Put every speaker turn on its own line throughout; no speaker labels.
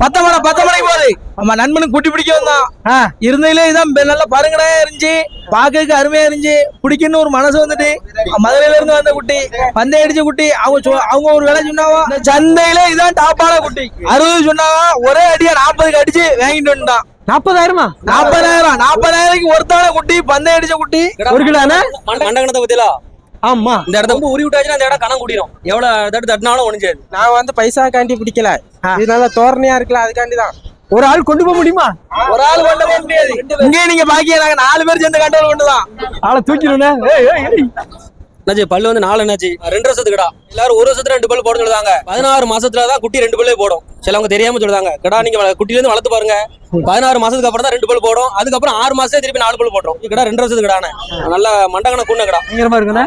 பத்த மணி பத்த மணிக்கு போகுது ஆமா நண்பனுக்கு குட்டி பிடிக்க வந்தான்.
ஆ,
இருந்ததுல இதான் நல்ல பருங்கடையா இருந்துச்சு. பாக்குறதுக்கு அருமையா இருந்துச்சு. பிடிக்கணும்னு ஒரு மனசு வந்துட்டு. மதுரையில இருந்து வந்த குட்டி பந்தய அடிச்ச குட்டி அவங்க அவங்க ஒரு விலை சொன்னாவா? இந்த சந்தையில இதான் டாப்பான குட்டி. அறுபது சொன்னாவா? ஒரே அடியா நாற்பதுக்கு அடிச்சு வாங்கிட்டு வந்துட்டான்.
நாற்பதாயிரமா?
நாற்பதாயிரம் நாற்பதாயிரம்க்கு ஒருத்தான குட்டி பந்தய அடிச்ச குட்டி.
ஒரு கிலோண்ணே
மண்டகணத்தை பத்தியலா?
ஆமா.
இந்த இடத்த வந்து உரி விட்டாச்சுன்னா அந்த இடம் கணம் குடிடும் எவ்வளவு தட்டு தட்டினாலும் ஒழிஞ்சாது
நான் வந்து பைசாக்காண்டி பிடிக்கல. இது நல்லா தோரணையா இருக்குல்ல அதுக்காண்டி தான்.
ஒரு ஆள் கொண்டு போக முடியுமா?
ஒரு ஆள் கொண்டு போக முடியாது. இங்கே நீங்க பாக்கிய நாங்க நாலு பேர் சேர்ந்து கண்ட்ரோல் கொண்டுதான்
ஆளை தூக்கிடுண்ணே
என்னாச்சு பல்லு வந்து நாலு என்னாச்சு? ரெண்டு வருஷத்துக்கு கடா எல்லாரும் ஒரு வருஷத்துல ரெண்டு பல்லு போட சொல்லுவாங்க பதினாறு மாசத்துல தான் குட்டி ரெண்டு பல்லே போடும். சிலவங்க தெரியாம சொல்லுவாங்க கடா நீங்க குட்டில இருந்து வளர்த்து பாருங்க. பதினாறு மாசத்துக்கு அப்புறம் தான் ரெண்டு பல் போடும். அதுக்கப்புறம் ஆறு மாசத்துல திருப்பி நாலு பல் போட்டோம் கடா ரெண்டு வருஷத்துக்கு கடானே நல்ல மண்டகண கூண்ண கடா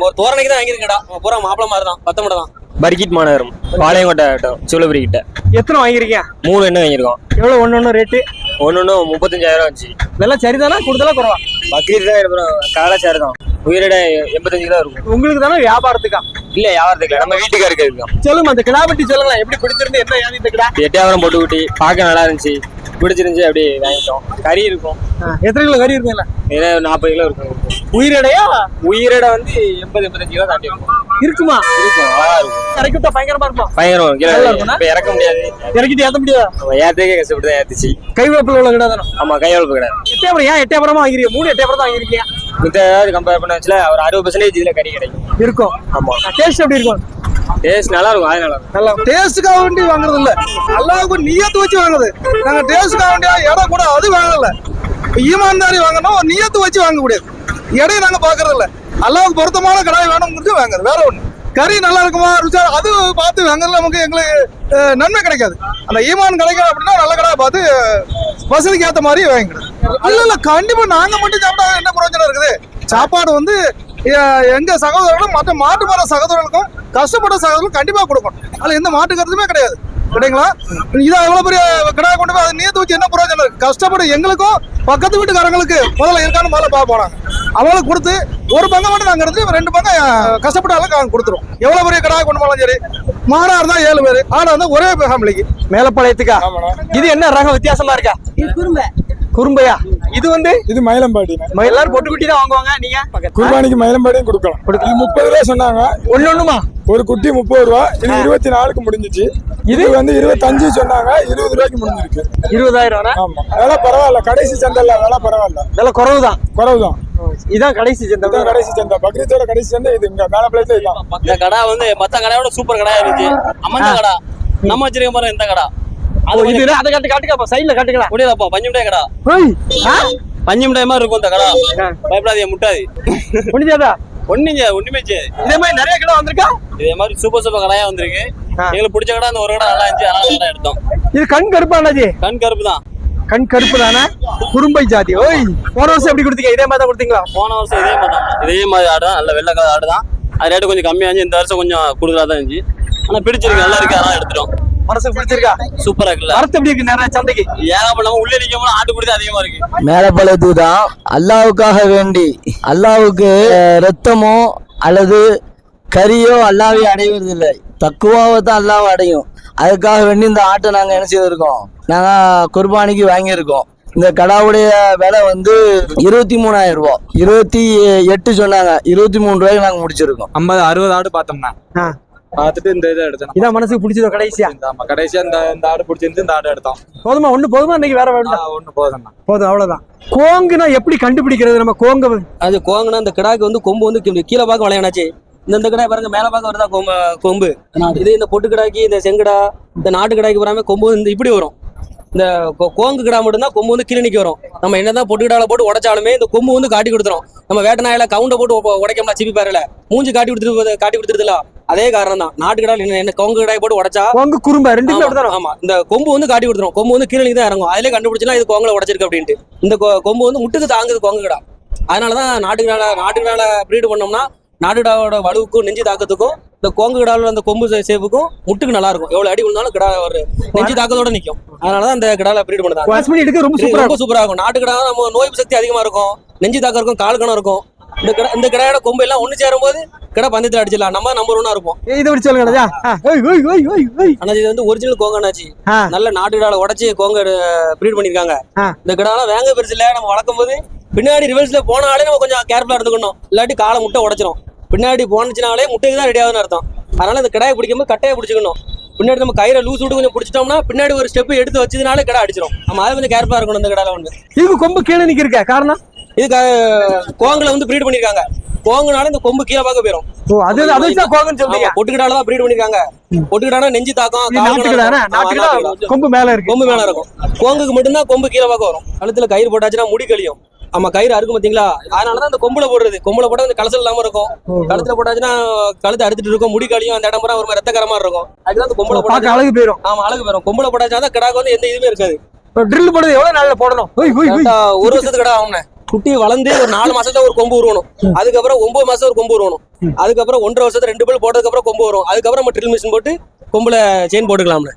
ஒரு தோரணைக்கு தான் வாங்கியிருக்கு கடா பூரா மாப்பிள மாதிரி தான். பத்தமட தான்.
பர்கிட் மாநகரம். பாளையங்கோட்டை சூளபுரி கிட்ட.
எத்தனை வாங்கிருக்கீங்க
மூணு எண்ணெய் வாங்கியிருக்கோம்.
எவ்வளவு? ஒண்ணு ஒண்ணு ரேட்டு
ஒன்று ஒன்று முப்பத்தஞ்சாயிரம் வந்துச்சு
விலை சரிதானா? கூடுதலா குறவா?
பக்ரீத் தான் காலாச்சாரம் தான். உயிரிட எண்பத்தஞ்சு கிலோ இருக்கும்.
உங்களுக்கு தானே வியாபாரத்துக்கா?
இல்ல வியாபாரத்துக்கு நம்ம வீட்டுக்காருக்கு இருக்கும்
சொல்லுங்க அந்த கிடாபட்டி சொல்லுங்களேன். எப்படி பிடிச்சிருந்து என்ன ஏன் இந்த கிடா?
எட்டாயிரம் போட்டு குட்டி பார்க்க நல்லா இருந்துச்சு. பிடிச்சிருந்துச்சு அப்படியே வாங்கிட்டோம். கறி இருக்கும்.
எத்தனை கிலோ கறி இருக்குங்களா
ஏன்னா நாற்பது கிலோ இருக்கும்.
உயிரிடையா?
உயிரிட வந்து எண்பது எண்பத்தஞ்சு கிலோ தாண்டி இருக்கும்
இருக்குமா?
இருக்கும் அழகா இருக்கும்.
இறக்கி விட்டா பயங்கரமா இருக்கும்?
பயங்கரம்
நல்லா?
இப்ப இறக்க முடியாது.
இறக்கிட்டு ஏத்த முடியாதா?
ஏற்றதுக்கே கஷ்டப்பட்டு தான் ஏற்றுச்சு
கை வேப்பில உள்ள கிடா தானே?
ஆமா கையெழுப்பு கிடையாது
எட்டயபுரம் ஏன் எட்டயபுரமா வாங்கிருக்கீங்க மூணு எட்டயபுரம் தான் வாங்கிருக்கீங்க
மித்த கம்பேர் பண்ண வச்சுல ஒரு அறுபது பர்சன்டேஜ் இதுல கறி கிடைக்கும்.
இருக்கும்.
ஆமா.
டேஸ்ட் எப்படி இருக்கும்?
டேஸ்ட் நல்லா இருக்கும் அது நல்லா இருக்கும்
நல்லா
டேஸ்டுக்காக வேண்டி வாங்குறது இல்ல. அல்லாவுக்கு நியத்து வச்சு வாங்குது நாங்க டேஸ்டுக்காக வேண்டிய இடம் கூட அது வாங்கல. ஈமான்தாரி வாங்கணும் ஒரு நியத்து வச்சு வாங்க முடியாது. இடையை நாங்க பாக்குறது இல்ல. அல்லாவுக்கு பொருத்தமான கடாய் வேணும்னு வாங்குறது வேற ஒண்ணு. கறி நல்லா இருக்குமா ருச்சா அது பார்த்து வாங்குறதுல நமக்கு எங்களுக்கு நன்மை கிடைக்காது. அந்த ஈமான் கிடைக்கும் அப்படின்னா நல்ல கடாயை பார்த்து வசதிக்கு ஏத்த மாதிரி வாங்கிக்கணும் இல்ல இல்ல கண்டிப்பா நாங்க மட்டும் சாப்பிட்டா என்ன பிரயோஜனம் இருக்குது? சாப்பாடு வந்து எங்க சகோதரர்களும் மற்ற மாட்டு மர சகோதரர்களுக்கும் கஷ்டப்பட்ட சகோதரர்களும் கண்டிப்பா கொடுக்கணும். அதுல எந்த மாட்டு கருத்துமே கிடையாது. கிடைங்களா இதை எவ்வளவு பெரிய கிடாய் கொண்டு போய் அதை நீத்து வச்சு என்ன பிரயோஜனம் இருக்கு? கஷ்டப்படு எங்களுக்கும் பக்கத்து வீட்டுக்காரங்களுக்கு முதல்ல இருக்கான்னு முதல்ல பார்ப்போம் நாங்க அவங்களுக்கு கொடுத்து ஒரு பங்கை மட்டும் நாங்க எடுத்து ரெண்டு பங்கம் அஹ், கஷ்டப்பட்ட ஆளுக்கு நாங்க கொடுத்துருவோம். எவ்வளவு பெரிய கிடாய் கொண்டு போனாலும் சரி. மாடா இருந்தா ஏழு பேர் ஆடா இருந்தா ஒரே ஃபேமிலிக்கு
மேலப்பாளையத்துக்கா? இது என்ன ரகம் வித்தியாசமா இருக்கா? குறும்பையா? இது வந்து
இது மயிலம்பாடி.
எல்லாரும் பொட்டு குட்டி தான் வாங்குவாங்க நீங்க?
குர்பானிக்கு மயிலம்பாடியும் கொடுக்கலாம். இது முப்பது ரூபா சொன்னாங்க.
ஒண்ணு ஒண்ணுமா?
ஒரு குட்டி முப்பது ரூபா இது இருபத்தி நாலுக்கு முடிஞ்சிச்சு. இது? வந்து இருபத்தஞ்சு சொன்னாங்க இருபது ரூபாய்க்கு முடிஞ்சிருக்கு.
இருபதாயிரம்
ஆமா. விலை பரவாயில்ல கடைசி சந்தைல விலை பரவாயில்ல.
விலை குறவுதான்.
குறவுதான்.
இதான் கடைசி
இதான்
சந்தை
கடைசி சந்தை. பக்ரீத்தோட கடைசி சந்தை இது இங்க மேல பிளேட்ல இதான்.
இந்த கடா வந்து மத்த கடையோட சூப்பர் கடா இருந்துச்சு. அம்மந்த கடா. நம்ம வச்சிருக்க பாருங்க இந்த கடா.
இது என்ன? அதை காட்டு காட்டுக்கப்பா சைடுல காட்டுங்களா
முடியாதப்பா பஞ்சு மிட்டாய் கடா? பஞ்சு மிட்டாய் மாதிரி இருக்கும் இந்த கடா. பயப்படாதீங்க முட்டாது.
முடிஞ்சாதா
ஒண்ணுங்க ஒண்ணுமே
இதே மாதிரி நிறைய கடை வந்திருக்கா?
இதே மாதிரி சூப்பர் சூப்பர் கடையா வந்திருக்கு. எங்களுக்கு பிடிச்ச கடை அந்த ஒரு கடை நல்லா இருந்துச்சு. அதனால கடை எடுத்தோம்.
இது கண் கருப்பாண்டாஜி
கண் கருப்பு தான்.
கண் கருப்பு தானே? குறும்பை ஜாதி. ஓய் போன வருஷம் எப்படி கொடுத்தீங்க? இதே மாதிரி தான் கொடுத்தீங்களா?
போன வருஷம் இதே மாதிரி தான். இதே மாதிரி ஆடு தான். நல்ல வெள்ளை கலர் ஆடு தான். அது ரேட்டு கொஞ்சம் கம்மியா இருந்துச்சு. இந்த வருஷம் கொஞ்சம் கூடுதலா தான் இருந்துச்சு. ஆனா பிடிச்சிருக்கு. நல்லா இருக்கு. அதனால எடுத்துட்டோம்.
மனசுக்கு பிடிச்சிருக்கா?
சூப்பரா இருக்குல்ல.
வரத்து எப்படி இருக்கு? நிறைய சந்தைக்கு.
ஏகப்பட்ட உள்ளே நிக்கும் போது ஆட்டு பிடிச்சி அதிகமா இருக்கு.
மேலப்பழத்துக்கு தான் அல்லாவுக்காக வேண்டி. அல்லாவுக்கு ரத்தமோ அல்லது கரியோ அல்லாவை அடைவதில்லை. தக்குவாவை தான் அல்லாவை அடையும். அதுக்காக வேண்டி இந்த ஆட்டை நாங்கள் என்ன செய்திருக்கோம்? நாங்கள் குர்பானிக்கு வாங்கியிருக்கோம். இந்த கடாவுடைய விலை வந்து இருபத்தி மூணாயிரம் ரூபா இருபத்தி எட்டு சொன்னாங்க. இருபத்தி மூணு ரூபாய்க்கு நாங்கள் முடிச்சிருக்கோம்.
ஐம்பது அறுபது ஆடு பார்த்தோம்னா. பார்த்துட்டு இந்த இதை எடுத்தோம்
இதான் மனசுக்கு பிடிச்சதோ கடைசியா?
இந்த ஆமா கடைசியா இந்த இந்த ஆடு பிடிச்சிருந்து இந்த ஆடு எடுத்தோம்.
போதுமா? ஒண்ணு போதுமா? இன்னைக்கு வேற வேண்டாம்
ஒண்ணு போதும்ண்ணா
போதும் அவ்வளவுதான். கோங்குனா எப்படி கண்டுபிடிக்கிறது நம்ம? கோங்க
அது கோங்கன்னா அந்த கிடாக்கு வந்து கொம்பு வந்து கீழே- கீழே பார்க்க வளையனாச்சு இந்த இந்த கிடாய் பாருங்க மேல பார்க்க வருதா? கொம்பு கொம்பு. இது இந்த பொட்டு கிடாய்க்கு இந்த செங்கடா இந்த நாட்டு கிடாய்க்கு வராம கொம்பு வந்து இந்த இப்படி வரும். இந்த கோங்கு கிடா மட்டும்தான் கொம்பு வந்து கீழே நிக்க வரும். நம்ம என்னதான் பொட்டு கிடால போட்டு உடைச்சாலுமே இந்த கொம்பு வந்து காட்டி கொடுத்துரும். நம்ம வேட்ட நாயில கவுண்ட போட்டு உ- உடைக்கோம்னா சிப்பி பாருல. மூஞ்சி காட்டி கொடுத்துட்டு காட்டி கொடுத்துருதுல. அதே காரணம் தான் நாட்டு கிடால என்ன- என்ன கொங்கு கிடாய் போட்டு உடைச்சா
கோங்கு குறும்பை ரெண்டுமே
ஆமா, இந்த கொம்பு வந்து காட்டி கொடுத்துரும். கொம்பு வந்து கீழே தான் இறங்கும். அதிலே கண்டுபிடிச்சலாம் இது கோங்கல உடைச்சிருக்கு அப்படின்ட்டு. இந்த கொம்பு வந்து முட்டுக்கு தாங்குது கொங்கு கிடா. அதனாலதான் நாட்டுக்கிடால நாட்டுக்கிடால ப்ரீடு பண்ணோம்னா நாட்டுக்கிடாவோட வலுவுக்கும் நெஞ்சு தாக்கத்துக்கும் இந்த கோங்கு கிடால அந்த கொம்பு சேப்புக்கும் முட்டுக்கு நல்லா இருக்கும் எவ்வளவு அடி விழுந்தாலும் கிடா ஒரு நெஞ்சு தாக்கத்தோட நிக்கும். அதனாலதான் இந்த கிடால ப்ரீடு பண்ணுறாங்க.
ரொம்ப
இது
சூப்பரா
ரொம்ப சூப்பரா இருக்கும். நாட்டுக்கிடா நம்ம நோய் சக்தி அதிகமா இருக்கும். நெஞ்சு தாக்கம் இருக்கும் கால் கணம் இருக்கும். இந்த கடை இந்த கடையோட கொம்பு எல்லாம் ஒண்ணு சேரும் போது கடை பந்தயத்துல அடிச்சிடலாம். நம்ம நம்பர் ஒன்னா இருப்போம்.
இதை ஓய், ஓய்.
ஆனா இது வந்து ஒரிஜினல் கோங்கண்ணாச்சி
ஆ.
நல்ல நாட்டு கிடால உடச்சி கோங்க ப்ரீட் பண்ணிருக்காங்க. இந்த கிடாலாம் வேங்க பெருசு இல்ல. நம்ம வளர்க்கும் போது பின்னாடி ரிவர்ஸ்ல போனாலே நம்ம கொஞ்சம் கேர்ஃபுல்லா இருந்துக்கணும். இல்லாட்டி காலை முட்டை உடைச்சிரும். பின்னாடி போனுச்சுனாலே முட்டைக்கு தான் ரெடி ஆகுதுன்னு அர்த்தம். அதனால இந்த கடாயை பிடிக்கும்போது கட்டையை பிடிச்சிக்கணும். பின்னாடி நம்ம கயிறை லூஸ் விட்டு கொஞ்சம் பிடிச்சிட்டோம்னா பின்னாடி ஒரு ஸ்டெப் எடுத்து வச்சதுனாலே கடை அடிச்சிரும். நம்ம அதை கொஞ்சம் கேர்ஃபுல்லா இருக்கணும் இந்த கடால வந்து.
இதுக்கு கொம்பு கீழே நிக்கிறக்க காரணம்?
இதுக்கு கோங்கில் வந்து ப்ரீட் பண்ணிருக்காங்க. கோங்குனால இந்த கொம்பு கீழே பார்க்க போயிடும்
அது அது தான் கோங்கன்னு சொல்றீங்க?
பொட்டுக்கிடால தான் ப்ரீட் பண்ணிருக்காங்க. பொட்டுக்கிடானா நெஞ்சு தாக்கம்
இது. கொம்பு மேல இருக்கு.
கொம்பு மேல இருக்கும். கோங்குக்கு மட்டும்தான் கொம்பு கீழே பார்க்க வரும். கழுத்துல கயிறு போட்டாச்சுன்னா முடி கழியும். ஆமா கயிறு அறுக்கும் பாத்தீங்களா? அதனாலதான் அந்த கொம்புல போடுறது. கொம்புல போட்டா கொஞ்சம் கலசல் இல்லாம இருக்கும். கழுத்துல போட்டாச்சுன்னா கழுத்து அறுத்துட்டு இருக்கும். முடி கழியும் அந்த இடம் பூரா ஒரு ரத்தகரமா இருக்கும். அதுதான் அந்த கொம்புல போட்டா
அழகு போயிரும்.
ஆமா அழகு பெறும் கொம்புல போட்டாச்சுன்னா தான் கிடாக்கு வந்து எந்த இதுவுமே இருக்காது.
ட்ரில் போடுறது எவ்வளவு நாள்ல போடணும்?
ஒரு வருஷத்துக்கு கடை ஆகும்ண்ணே குட்டி வளர்ந்து ஒரு நாலு மாசத்துல ஒரு கொம்பு உருவணும். அதுக்கப்புறம் ஒன்பது மாசம் ஒரு கொம்பு உருவணும். அதுக்கப்புறம் ஒன்றரை வருஷத்துல ரெண்டு பேர் போட்டதுக்கு அப்புறம் கொம்பு வரும். அதுக்கப்புறம் நம்ம ட்ரில் மிஷின் போட்டு கொம்புல செயின் போட்டுக்கலாம்ண்ணே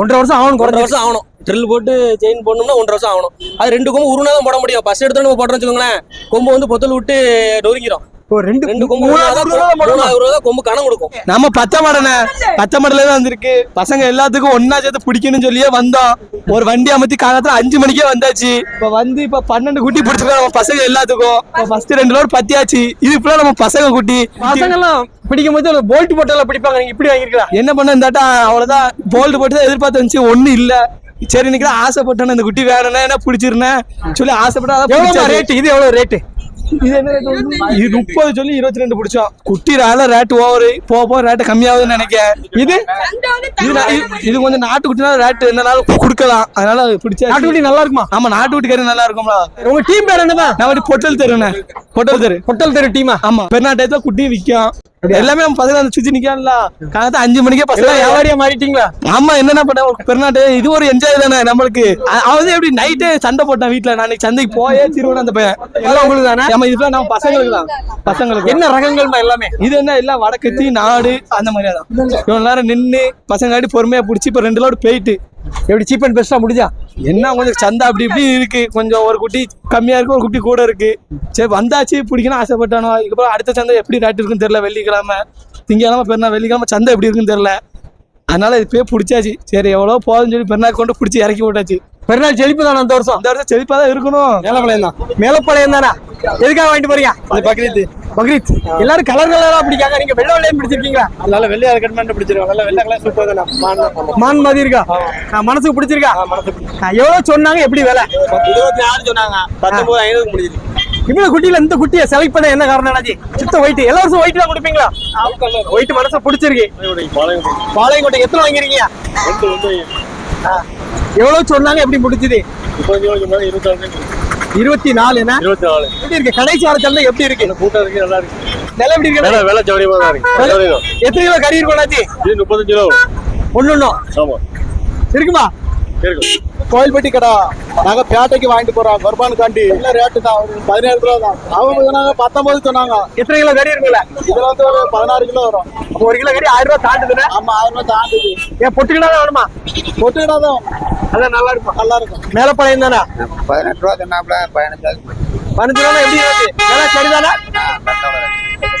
ஒன்றரை வருஷம் ஆகணும்
ஒன்றரை வருஷம் ஆகணும். ட்ரில் போட்டு செயின் போடணும்னா ஒன்றரை வருஷம் ஆகணும். அது ரெண்டு கொம்பு உருவனா தான் போட முடியும். ஃபர்ஸ்ட் எடுத்து நம்ம போட்டோம்னு வச்சுக்கோங்களேன். கொம்பு வந்து பொத்தல் விட்டு நொறுங்கிரும்.
ஓ ரெண்டு
நம்ம பச்சை மடனே பச்சை மடல தான் வந்திருக்கு. பசங்க எல்லாத்துக்கும் ஒன்னா சேர்த்து பிடிக்கணும்னு சொல்லியே வந்தோம். ஒரு வண்டி அமைத்தி காலத்துல அஞ்சு மணிக்கே வந்தாச்சு. இப்ப வந்து இப்ப பன்னெண்டு குட்டி பிடிச்சிருக்கோம் நம்ம பசங்க எல்லாத்துக்கும். ஃபர்ஸ்ட் ரெண்டு லோடு பத்தியாச்சு. இது இப்ப நம்ம பசங்க குட்டி.
பசங்க எல்லாம் பிடிக்கும் போது போல்ட் போட்டெல்லாம் பிடிப்பாங்க. நீங்க இப்படி வாங்கிருக்கா
என்ன பண்ண அவ்வளவுதான். போல்டு போட்டு தான் எதிர்பார்த்து வந்துச்சு ஒண்ணு இல்ல. சரி இன்னைக்கு தான் ஆசைப்பட்டேன். இந்த குட்டி வேணும்னா என்ன பிடிச்சிருந்தேன். சொல்லி ஆசைப்பட்டா அதான்
எவ்வளவு
பிடிச்சாச்சு.
ரேட் இது எவ்வளவு ரேட்
இது முப்பது சொல்லி இருபத்தி ரெண்டு பிடிச்சோம் குட்டி ரால ரேட் ஓவர் போக போக ரேட் கம்மியாகுதுன்னு நினைக்கிறேன். இது? இது கொஞ்சம் நாட்டு குட்டினா ரேட் என்னனாலும் கொடுக்கலாம். அதனால பிடிச்சா
நாட்டுக்குட்டி நல்லா இருக்குமா?
ஆமா நாட்டு குட்டி கறி நல்லா இருக்கும்ல.
உங்க டீம் பேர் என்னதான்
நான் வந்து பொட்டல் தெருண்ணே. பொட்டல் தெரு.
ஹோட்டல் தெரு டீமா
ஆமா. பெருநாட்டயத்துல குட்டி விற்கும் எல்லாமே நம்ம பசங்க அந்த சுத்தி நிக்கல காலத்து அஞ்சு மணிக்கே பசங்க
வியாபாரியா மாறிட்டீங்களா?
ஆமா என்னென்ன பண்ண பெருநாட்டு இது ஒரு என்ஜாய் தானே நம்மளுக்கு. அவன் எப்படி நைட்டே சண்டை போட்டான் வீட்டுல நான் இன்னைக்கு சந்தைக்கு போயே திருவண்ண அந்த பையன்.
எல்லாம் உங்களுக்கு தானே?
ஆமா இதுலாம் நம்ம பசங்களுக்கு தான். பசங்களுக்கு
என்ன ரகங்கள்மா எல்லாமே?
இது என்ன எல்லாம் வடக்கத்தி நாடு அந்த மாதிரியா தான். இவ்வளவு நேரம் நின்று பசங்காடி பொறுமையா பிடிச்சி இப்ப ரெண்டு லோடு போயிட்டு
எப்படி சீப் அண்ட் பெஸ்டா முடிஞ்சா?
என்ன கொஞ்சம் சந்தா அப்படி இப்படி இருக்கு. கொஞ்சம் ஒரு குட்டி கம்மியா இருக்கு ஒரு குட்டி கூட இருக்கு. சரி வந்தாச்சு பிடிக்கணும் ஆசைப்பட்டானோ இதுக்கப்புறம் அடுத்த சந்தை எப்படி ரேட் இருக்குன்னு தெரியல வெள்ளிக்கிழமை. திங்கக்கிழமை பெருநாள் வெள்ளிக்கிழமை சந்தை எப்படி இருக்குன்னு தெரியல. அதனால இது போய் பிடிச்சாச்சு. சரி எவ்வளோ போதும்னு சொல்லி பெருநாள் கொண்டு பிடிச்சி இறக்கி விட்டாச்சு.
பெருநாள் செழிப்பு தானே அந்த வருஷம்?
அந்த வருஷம் செழிப்பா தான் இருக்கணும்.
மேலப்பாளையம் தான். மேலப்பாளையம் தானே? எதுக்காக வாங்கிட்டு போறீங்க?
பக்ரீத்.
பக்ரீத். எல்லாரும் கலர் கலரா பிடிக்காங்க. நீங்க வெள்ளை வெள்ளையும் பிடிச்சிருக்கீங்களா?
அதனால வெள்ளையா இருக்கட்டும் பிடிச்சிருக்கோம் நல்ல வெள்ளை கலர் சூப்பர் தானே.
மான் மாதிரி இருக்கா? மனசுக்கு பிடிச்சிருக்கா? எவ்வளவு சொன்னாங்க? எப்படி விலை?
இருபத்தி நாலு சொன்னாங்க. பத்தொன்பது ஐநூறு முடிஞ்சிருக்கு.
இவ்வளவு குட்டியில இந்த குட்டியை செலக்ட் பண்ண என்ன காரணம் என்னாச்சு சுத்த ஒயிட் எல்லா வருஷம் ஒயிட் தான் கொடுப்பீங்களா? ஒயிட் மனசு பிடிச்சிருக்கு. பாளையங்கோட்டை எத்தனை வாங்கிறீங்க ஆ. எவ்வளவு சொன்னாங்க எப்படி முடிஞ்சது? இருபத்தி நாலு
இருபத்தி நாலு.
எப்படி இருக்கு? கடைசி வார சந்தை எப்படி இருக்கு?
கூட்டம் இருக்கு நல்லா இருக்கு.
நிலை எப்படி இருக்கு?
வேலை சௌரியமா தான் இருக்கு.
எத்தனை கிலோ கறி இருக்கும்
முப்பத்தஞ்சு கிலோ. ஆமா.
இருக்குமா
இருக்கும்?
கோயில்பட்டி கடை. நாங்க பேட்டைக்கு வாங்கிட்டு போறோம். குர்பானுக்காண்டி இல்ல ரேட்டு தான்? பதினேழு கிலோ தான். அவங்க சொன்னாங்க பத்தொன்பது சொன்னாங்க.
எத்தனை கிலோ கறி இருக்குல்ல
இதுல வந்து ஒரு பதினாறு கிலோ வரும்.
அப்போ ஒரு கிலோ கறி ஆயிரம் ரூபாய் தாண்டுதுன்னா?
ஆமா ஆயிரம் ரூபாய் தாண்டுது.
ஏன் பொட்டுக்கிடா தான் வேணுமா?
பொட்டுக்கிடா தான்
அதான் நல்லா இருக்கும்.
நல்லா இருக்கும்.
மேலப்பாளையம் தானே?
பதினெட்டு ரூபா சொன்னாப்ல பதினஞ்சாவது
பதினஞ்சு ரூபா எப்படி இருக்கு? நல்லா சரிதானா?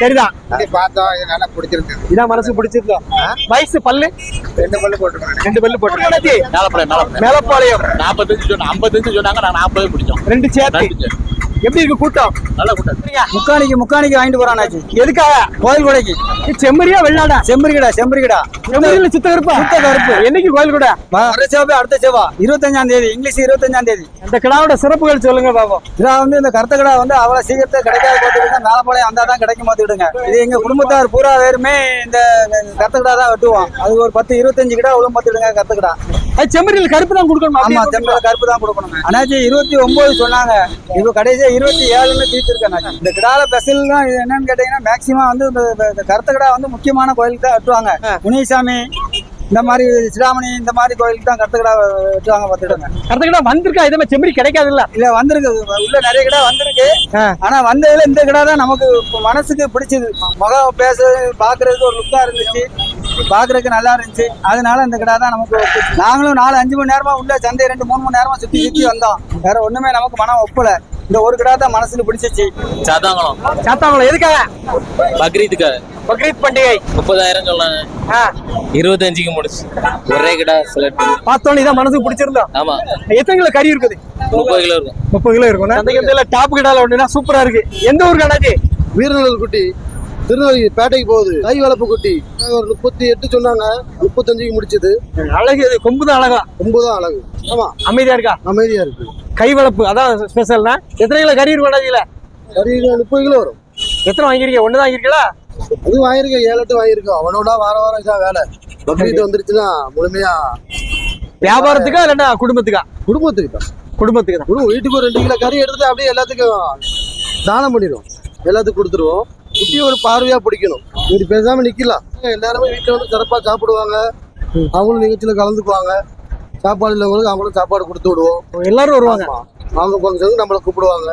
சரிதான்.
பார்த்தோம் இது நல்லா பிடிச்சிருந்தது
இதான் மனசு பிடிச்சிருந்தா? வயசு பல்லு?
ரெண்டு பல்லு போட்டுருக்கோம்
ரெண்டு பல்லு போட்டு
மேலப்படையம் மேலப்படையம்
மேலப்பாளையம்.
நாற்பத்தஞ்சு சொன்ன ஐம்பத்தஞ்சு சொன்னாங்க நான் நாற்பது பிடிச்சோம்.
ரெண்டு சேர்த்து. எப்படி இருக்கு கூட்டம்?
நல்ல கூட்டம்.
முக்காணிக்கு முக்காணிக்கு வாங்கிட்டு போறானாச்சு
எதுக்காக?
கோயில் கொடைக்கு
செம்மறியா வெள்ளாடா?
செம்பரிக்கடா செம்பரிக்கடா
செம்மறியில சித்த கருப்பா?
சுத்த கருப்பு.
என்னைக்கு கோயில் கூட
வர சேவை அடுத்த சேவா இருபத்தஞ்சாம் தேதி இங்கிலீஷ் இருபத்தஞ்சாம் தேதி.
அந்த கிடாவோட சிறப்புகள் சொல்லுங்க பாப்போம்
இதா வந்து இந்த கருத்த கடை வந்து அவ்வளவு சீக்கிரத்தை கிடைக்காத பார்த்துக்கிட்டு மேலப்பாளையம் வந்தா தான் கிடைக்கும் பார்த்துக்கிடுங்க இது எங்க குடும்பத்தார் பூரா பேருமே இந்த கருத்த கடை தான் வெட்டுவோம். அது ஒரு பத்து இருபத்தஞ்சு கிடா உள்ள பார்த்துக்கிடுங்க கருத்த கடை.
அது செம்மறியில கருப்பு தான் கொடுக்கணும்?
ஆமா தெம்பல கருப்பு தான் கொடுக்கணுங்க அண்ணாச்சி இருபத்தி ஒன்பது சொன்னாங்க. இப்போ கடைசியா இருபத்தி ஏழுன்னு தீர்த்திருக்கேன் இந்த கிடால ஸ்பெஷல் தான் என்னன்னு கேட்டீங்கன்னா மேக்சிமம் வந்து இந்த கருத்த கடை வந்து முக்கியமான கோயிலுக்கு தான் வெட்டுவாங்க. முனிசாமி இந்த மாதிரி சிடாமணி இந்த மாதிரி கோயிலுக்கு தான் கருத்த கடை வெட்டுவாங்க பார்த்துடுங்க
கருத்து கிடா வந்திருக்கா? இதே மாதிரி செம்மறி கிடைக்காது இல்ல?
இல்ல வந்திருக்கு. உள்ள நிறைய கடை வந்திருக்கு. ஆனா வந்ததுல இந்த கடை தான் நமக்கு மனசுக்கு பிடிச்சது. முகம் பேச பாக்குறதுக்கு ஒரு லுக்கா இருந்துச்சு. பாக்குறதுக்கு நல்லா இருந்துச்சு. அதனால இந்த கடை தான் நமக்கு. நாங்களும் நாலு அஞ்சு மணி நேரமா உள்ள சந்தை ரெண்டு மூணு மணி நேரமா சுத்தி சுத்தி வந்தோம். வேற ஒண்ணுமே நமக்கு மனம் ஒப்பல.
இந்த ஒரு கிடா தான் மனசுக்கு பிடிச்சிச்சு.
சாத்தாங்குளம்.
சாத்தாங்களா எதுக்காக?
பக்ரீத்துக்கு
பக்ரீத் பண்டிகை.
முப்பதாயிரம் சொன்னாங்க. இருபத்தஞ்சுக்கு முடிச்சு. ஒரே கிடா செலக்ட்
பார்த்தோன்னே இதான் மனசுக்கு பிடிச்சிருந்தா
ஆமா.
எத்தனை கிலோ கறி இருக்குது?
முப்பது கிலோ இருக்கும்.
முப்பது கிலோ இருக்கும் அந்த டாப் கிடால ஒண்ணுனா சூப்பரா இருக்கு. எந்த ஊருக்கு அண்ணாச்சி
வீரநல்லூர் குட்டி. திருநெல்வேலி பேட்டைக்கு போகுது. கை வளர்ப்பு குட்டி. ஒரு முப்பத்தி எட்டு சொன்னாங்க. முப்பத்தஞ்சுக்கு முடிச்சது.
அழகு இது கொம்பு தான் அழகா.
தான் அழகு. ஆமா.
அமைதியா இருக்கா?
அமைதியா இருக்கு.
கை வளர்ப்பு அதான் ஸ்பெஷல்னா எத்தனை கிலோ கறி இருக்கும் அண்ணாச்சியில?
கறி முப்பது கிலோ வரும்.
எத்தனை வாங்கிருக்கீங்க ஒண்ணு தான் வாங்கிருக்கீங்களா
அது வாங்கியிருக்கேன். ஏழு எட்டு வாங்கியிருக்கோம். அவனோட வார வாரம் இதான் வேலை. பக்ரீத் வந்துருச்சுன்னா முழுமையா
வியாபாரத்துக்கா இல்லைன்னா குடும்பத்துக்கா?
குடும்பத்துக்கு தான்
குடும்பத்துக்கு தான்
வீட்டுக்கு ஒரு ரெண்டு கிலோ கறி எடுத்து அப்படியே எல்லாத்துக்கும் தானம் பண்ணிடுவோம். எல்லாத்துக்கும் கொடுத்துருவோம். குட்டியை ஒரு பார்வையா பிடிக்கணும். இப்படி பேசாம நிக்கலாம். எல்லாருமே வீட்டுல வந்து சிறப்பா சாப்பிடுவாங்க. அவங்களும் நிகழ்ச்சியில கலந்துக்குவாங்க. சாப்பாடு இல்லவங்களுக்கு அவங்களும் சாப்பாடு கொடுத்து விடுவோம்.
எல்லாரும் வருவாங்க.
அவங்க ஃபங்க்ஷனுக்கு நம்மளை கூப்பிடுவாங்க.